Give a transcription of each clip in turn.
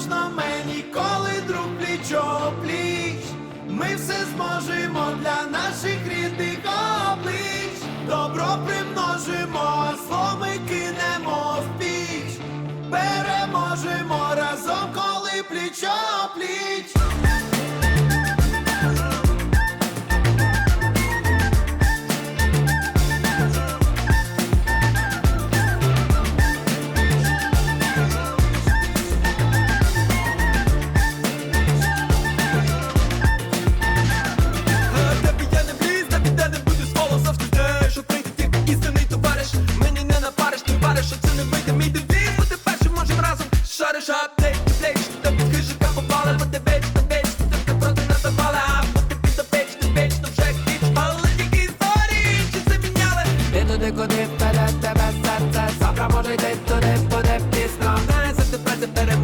можна мені, коли друг пліч-о-пліч Ми все зможемо для наших рідних.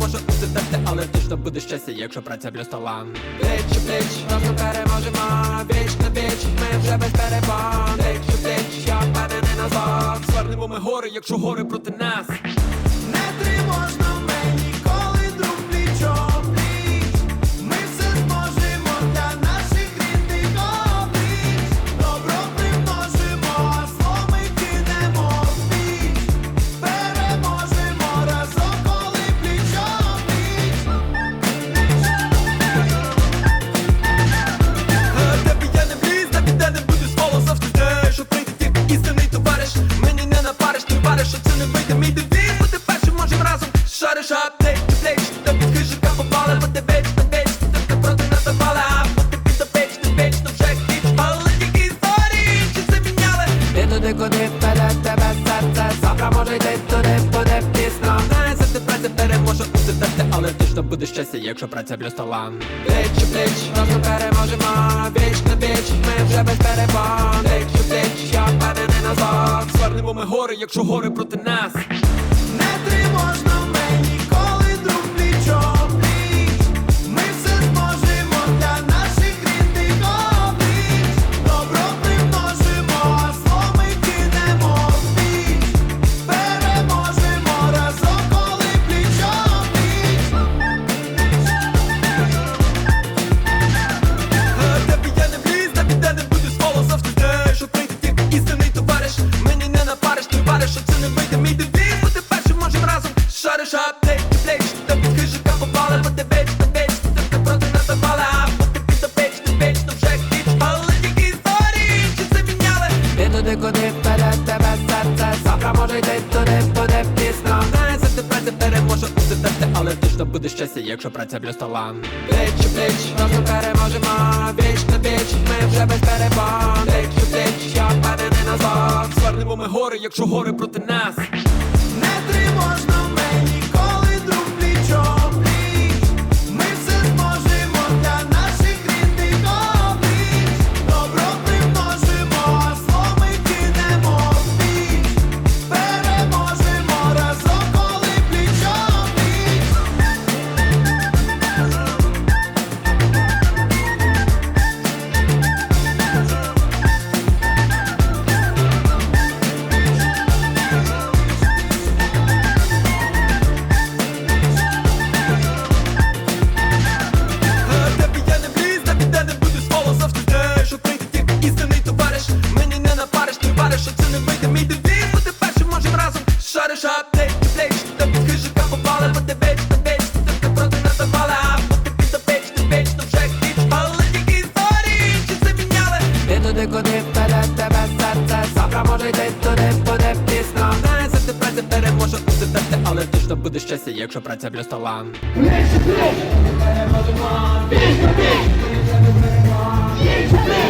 може усе але точно буде щастя, якщо праця плюс талант Плеч, плеч, разом переможемо, Біч, на віч, ми вже без перебан Плеч, плеч, я впевнений назад Звернемо ми гори, якщо гори проти нас. буде щастя, якщо праця плюс талант Плеч у плеч, разом переможемо, віч на віч, ми вже без перепон. Бич, у плеч, я впевнений назад Звернемо ми гори, якщо гори проти нас. вічно вже підпали, які сторінки заміняли. Ти туди, куди вперед тебе серце. Завтра може йти туди, буде пізно. Не завжди праця переможе у серце, але ти точно буде щастя, якщо праця плюс талант Пліч у пліч, разом переможемо, віч на біч ми вже без перебан Пліч у пліч, я впевнений назад. Звернемо ми гори, якщо гори проти нас. Не вперед тебе серце Завтра може йти туди, буде пізно Не завжди праця переможе у серце, але точно буде щастя, якщо праця плюс талант Ми переможемо, більше, більше, більше, більше, більше, більше, більше, більше,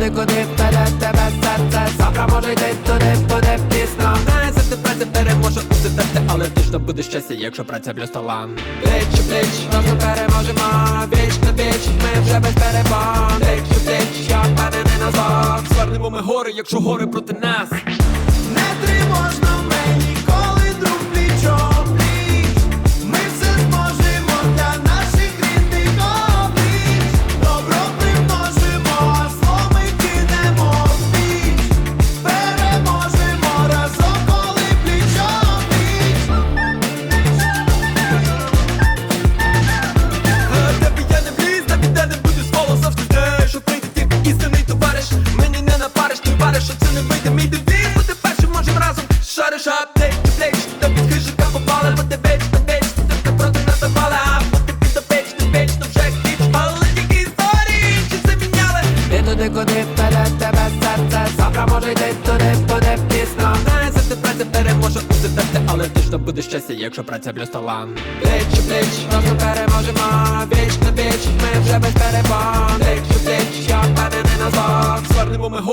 Туди, куди вперед тебе серце. Завтра може йти туди, буде пізно. Не за ти праця переможе у серце, але точно буде щастя, якщо праця плюс талант Пліч, бліч, разом переможемо. Віч на віч, ми вже без перебан бліч, пліч, я впевнений назад Звернемо ми гори, якщо гори проти нас. Що це не вийде мій девіз Бути першим можем разом. Шариш аптек, плеч Та під хижика попали, бо ти веч, та веч Ти проти нас напали, а бути під опеч, ти веч, то вже хіч Але тільки історії, чи це міняли Ти туди, куди веде тебе серце. Завтра може йти туди, буде пізно. Знає, завжди праця переможе у серце, але Точно буде щастя, якщо праця плюс талант Пліч у пліч, разом переможемо. Віч на